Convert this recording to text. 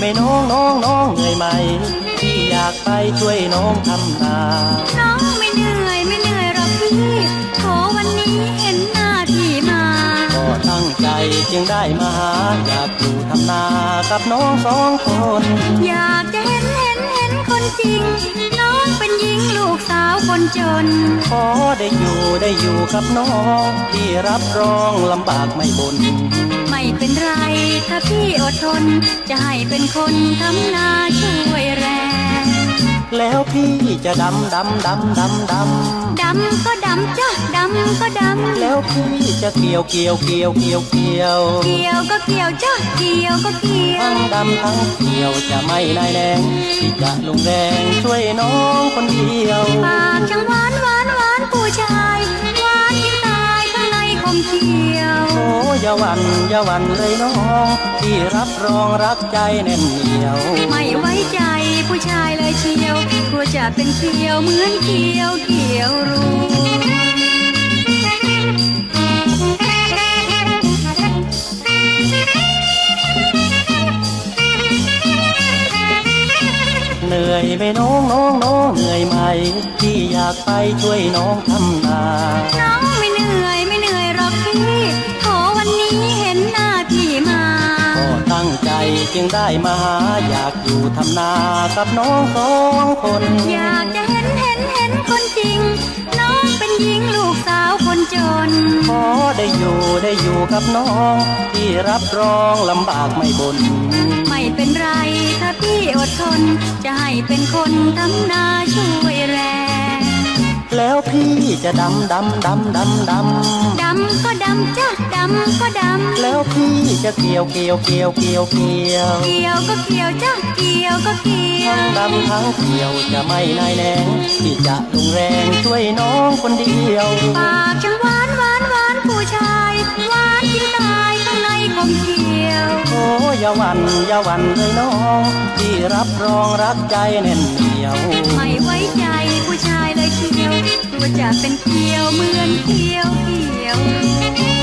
ไหมน้องน้องน้องเหนื่อยไหมพี่อยากไปช่วยน้องทำนาน้องไม่เหนื่อยไม่เหนื่อยหรอกพี่ขอวันนี้เห็นหน้าพี่มาก็ตั้งใจจึงได้มาหาอยากอยู่ทำนากับน้องสองคน อยากจะ จน ขอได้อยู่ได้อยู่กับน้องพี่รับรองลำบากไม่บน ไม่เป็นไรถ้าพี่อดทน จะให้เป็นคนทำนาช่วยแรงแล้วพี่จะดำดำดำดำดดำก็ดำจ้ะดำก็ดำแล้วพี่จะเกี่ยวเกี่ยวเกี่ยวเกี่ยวเกี่ยวำเกี่ยวก็เกี่ยวจ้ะเกี่ยวก็เกี่ยวทั้งดำทั้งเกี่ยวจะไม่นายแรงพี่จะลงแรงช่วยน้องคนเดียวปาก ช่างหวานหวานหวานผู้ชายหวานยิ่งตายข้างในคมเขียว โอ้อยาหวันอยาหวันเลยน้องพี่รับรองรักใจแน่นเหนียวไม่ไว้ใจผู้ชายเลยเชียวกลัวจะเป็นเขียวเหมือนเขียวเขียวรู้เหนื่อยไหมน้องน้องน้องเหนื่อยไหมพี่อยากไปช่วยน้องทำนาน้องไม่เหนื่อยไม่เหนื่อยหรอกพี่ขอวันนี้เห็นหน้าพี่มาก็ตั้งใจจึงได้มาหาอยากอยู่ทำนากับน้องสองคน อยากจะเห็นเห็นเห็นคนจริง น้องเป็นหญิงลูกสาวคนจน ขอได้อยู่ได้อยู่กับน้องพี่รับรองลำบากไม่บนไม่เป็นไรถ้าพี่อดทน จะให้เป็นคนทำนา พี่จะดำดำดำดำดำดำก็ดำจ้ะดำก็ดำแล้วพี่จะเกี่ยวเกี่ยวเกี่ยวเกี่ยวเกี่ยวเกี่ยวก็เกี่ยวจ้ะเกี่ยวก็เกี่ยทั้วงดำทั้งเกี่ยวจะไม่นายแรงพี่จะลงแรงช่วยน้องคนเดียวปากช่างหวานหวานหวานผู้ชายหวานยิ่งตายข้างในคมเขียวโอ้อยาหวันอยาหวันเลยน้องพี่รับรองรักใจแน่นเหนียวไม่ไว้ใจ ชายเลยเชียวตัวจะเป็นเกลียวเหมือนเกลียวเกลียว